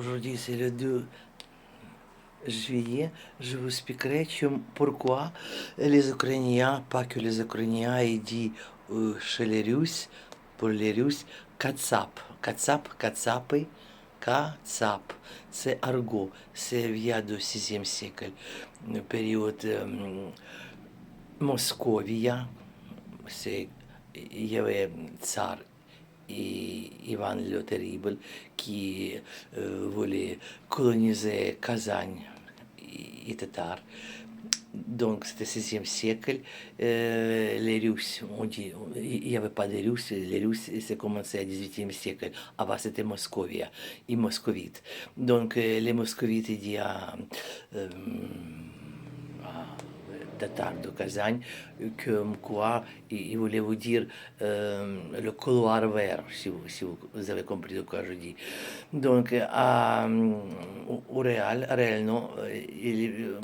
Aujourd'hui, c'est le 2 juillet. Je vous expliquerai pourquoi les Ukrainiens, pas que les Ukrainiens, ils disent euh, chez les Russes, pour les Russes, Кацап. Кацап, Кацапи, Кацап. Argot. C'est vient du 6e siècle, période euh, Московія. C'est, il y avait qui euh, voulait coloniser Kazagne et, et Tatar. Donc c'était 16e siècle. Euh, les Russes, on dit, il n'y avait pas de Russes, les Russes, c'est commencé au 18e siècle. Avant c'était Moscovia et moscovites. Donc euh, les moscovites, il dit à, euh, à Tatar de Kazagne que quoi il voulait vous dire euh, le couloir vert, si vous, si vous, avez compris de quoi je dis. Donc, à, au, au Real, réellement, euh, il euh,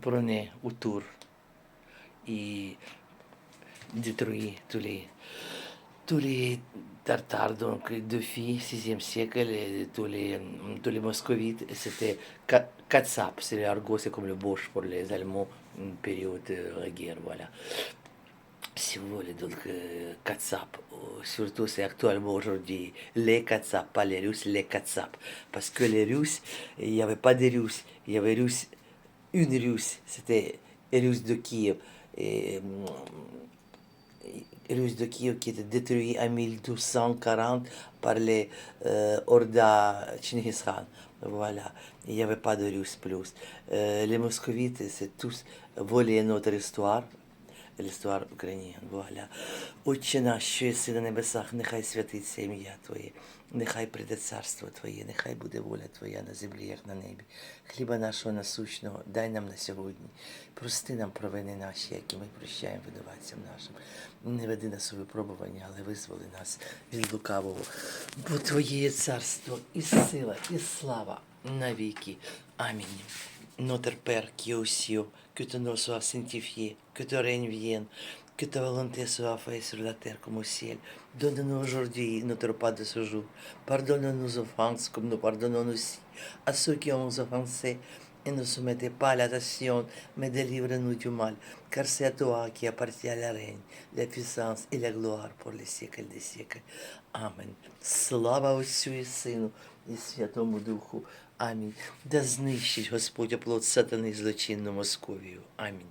prenait autour et détruit tous les, tous les Tartares, donc deux filles, 6e siècle, et tous les, tous les moscovites, c'était Ka- Katsap, c'est l'argot, c'est comme le Bosch pour les Allemands, une période de la guerre, voilà. Si vous voulez, donc euh, Katsap, euh, surtout c'est actuellement aujourd'hui, les Katsap, pas les Russes, les Katsap. Parce que les Russes, il n'y avait pas de Russes, il y avait Russes, une Russe, c'était Russe de Kiev. Et, Russe de Kiev qui était détruit en 1240 par les euh, Orda Chinggis. Voilà, il n'y avait pas de Russes plus. Euh, les Moscovites, c'est tous volé notre histoire, l'histoire українська. Voilà. Отче наш, що єси на небесах, нехай святиться ім'я Твоє, нехай прийде царство Твоє, нехай буде воля Твоя на землі, як на небі. Хліба нашого насущного дай нам на сьогодні. Прости нам провини наші, які ми прощаємо видавацям нашим. Не веди нас у випробування, але визволи нас від лукавого. Бо Твоє є царство, і сила, і слава навіки. Амінь. Notre Père qui est aux cieux, que ton nom soit sanctifié, que ton règne vienne, que ta volonté soit faite sur la terre comme au ciel. Donne-nous aujourd'hui notre pas de ce jour. Pardonne-nous nos offenses comme nous pardonnons aussi à ceux qui ont nous offensés. Et ne soumettez pas à la tentation, mais délivre-nous du mal. Car c'est à toi qui appartient la règne, la puissance et la gloire pour les siècles des siècles. Amen. Слава Отцю і Сину і Святому Духу. Амінь. Да знищить Господь оплот сатани злочинну Московію. Амінь.